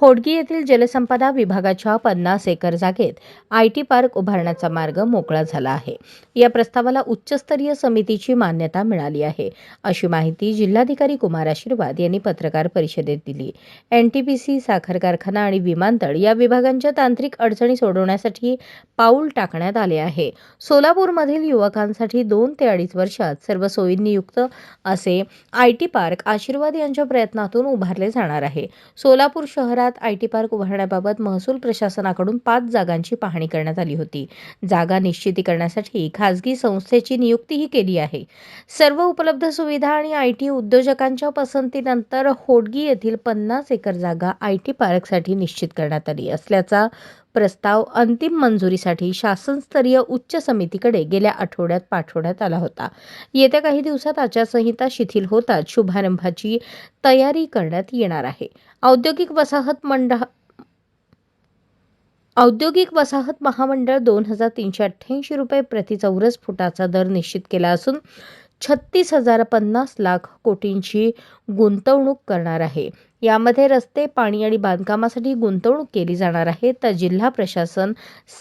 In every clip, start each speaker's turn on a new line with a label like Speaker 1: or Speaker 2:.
Speaker 1: होडगी येथील जलसंपदा विभागाच्या पन्नास एकर जागेत आय टी पार्क उभारण्याचा मार्ग मोकळा झाला आहे. या प्रस्तावाला उच्चस्तरीय समितीची मान्यता मिळाली आहे. अशी माहिती जिल्हाधिकारी कुमार आशीर्वाद यांनी पत्रकार परिषदेत दिली. एनटीपीसी साखर कारखाना आणि विमानतळ या विभागांच्या तांत्रिक अडचणी सोडवण्यासाठी पाऊल टाकण्यात आले आहे. सोलापूरमधील युवकांसाठी दोन ते अडीच वर्षात सर्व सोयींनी युक्त असे आय टी पार्क आशीर्वाद यांच्या प्रयत्नातून उभारले जाणार आहे. सोलापूर शहरात आय टी पार्क उभारण्याबाबत महसूल प्रशासनाकडून पाच जागांची पाहणी करण्यात आली होती. जागा निश्चिती करण्यासाठी खासगी संस्थेची नियुक्तीही केली आहे. सर्व उपलब्ध सुविधा आणि आय टी उद्योजकांच्या पसंतीनंतर होडगी येथील पन्नास एकर जागा आय टी पार्कसाठी निश्चित करण्यात आली असल्याचा प्रस्ताव अंतिम मंजुरीसाठी शासनस्तरीय उच्च समितीकडे गेल्या आठवड्यात पाठवण्यात आला होता. येत्या काही दिवसात आचारसंहिता शिथिल होताच शुभारंभाची तयारी करण्यात येणार आहे. औद्योगिक वसाहत मंडळ औद्योगिक वसाहत महामंडळ दोन हजार तीनशे अठ्ठ्याऐंशी रुपये प्रति चौरस फुटाचा दर निश्चित केला असून छत्तीस हजार पन्नास लाख कोटींची गुंतवणूक करणार आहे. यामध्ये रस्ते पाणी आणि बांधकामासाठी गुंतवणूक केली जाणार आहे. तर जिल्हा प्रशासन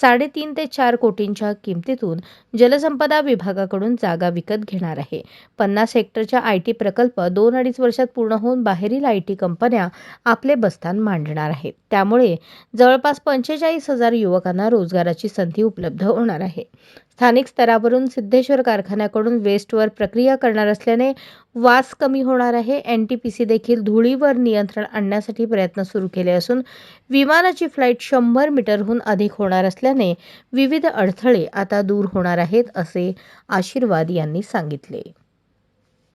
Speaker 1: साडेतीन ते चार कोटींच्या किमतीतून जलसंपदा विभागाकडून जागा विकत घेणार आहे. पन्नास हेक्टरच्या आय टी प्रकल्प दोन अडीच वर्षात पूर्ण होऊन बाहेरील आय टी कंपन्या आपले बस्तान मांडणार आहेत. त्यामुळे जवळपास पंचेचाळीस हजार युवकांना रोजगाराची संधी उपलब्ध होणार आहे. स्थानिक स्तरावरून सिद्धेश्वर कारखान्याकडून वेस्टवर प्रक्रिया करणार असल्याने वास कमी होणार आहे. एन टी पी सी देखील धुळीवर नियंत्रण आणण्यासाठी प्रयत्न सुरू केले असून विमानाची फ्लाईट शंभर मीटरहून अधिक होणार असल्याने विविध अडथळे आता दूर होणार आहेत असे आशीर्वाद यांनी सांगितले.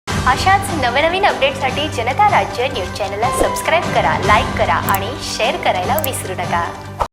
Speaker 2: अशाच नवनवीन अपडेटसाठी जनता राज्य न्यूज चॅनलला सबस्क्राईब करा लाईक करा आणि शेअर करायला विसरू नका.